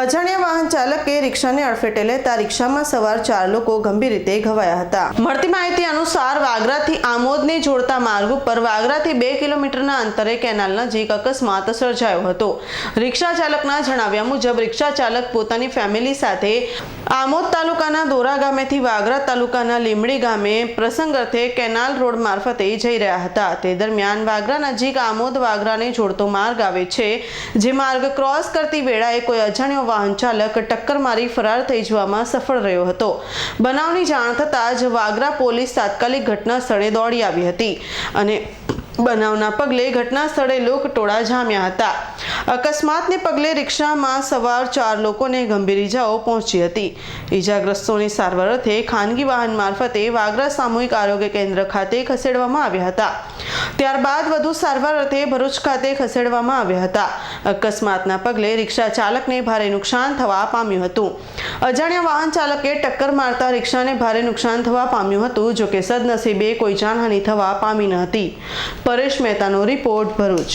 અજાણ્યા વાહન ચાલકે રિક્ષાને અડફેટે લેતા રિક્ષામાં સવાર ચાર લોકો ગંભીર રીતે ઘવાયા હતા. મળતી માહિતી અનુસાર વાગરાથી આમોદને જોડતા માર્ગ ઉપર વાગરાથી બે કિલોમીટરના અંતરે કેનાલ નજીક અકસ્માત સર્જાયો હતો. રિક્ષા ચાલકના જણાવ્યા મુજબ, રિક્ષા ચાલક પોતાની ફેમિલી સાથે આમોદ તાલુકાના દોરા ગામેથી વાગરા તાલુકાના લીમડી ગામે પ્રસંગ અર્થે કેનાલ રોડ મારફતે જઈ રહ્યા હતા. તે દરમિયાન વાગરા નજીક આમોદ વાગરાને જોડતો માર્ગ આવે છે. જે માર્ગ ક્રોસ કરતી વેળાએ કોઈ અજાણ્યો વાહન ચાલક ટક્કર મારી ફરાર થઈ જવામાં સફળ રહ્યો હતો. બનાવની જાણ થતાં જ વાગરા પોલીસ તાત્કાલિક ઘટના સ્થળે દોડી આવી હતી અને બનાવના પગલે ઘટના સ્થળે લોકટોળા જામ્યા હતા. અકસ્માતને પગલે રિક્ષામાં સવાર ચાર લોકોને ગંભીર ઈજાઓ પહોંચી હતી. ઈજાગ્રસ્તોની સારવાર અર્થે ખાનગી વાહન મારફતે વાગરા સામૂહિક આરોગ્ય કેન્દ્ર ખાતે ખસેડવામાં આવ્યા હતા. ત્યારબાદ વધુ સારવાર અર્થે ભરૂચ ખાતે ખસેડવામાં આવ્યા હતા. અકસ્માતના પગલે રિક્ષા ચાલકને ભારે નુકસાન થવા પામ્યું હતું. અજાણ્યા વાહન ચાલકે ટક્કર મારતા રિક્ષાને ભારે નુકસાન થવા પામ્યું હતું, જોકે સદનસીબે કોઈ જાનહાનિ થવા પામી ન હતી. પરેશ મહેતાનો રિપોર્ટ ભરૂચ.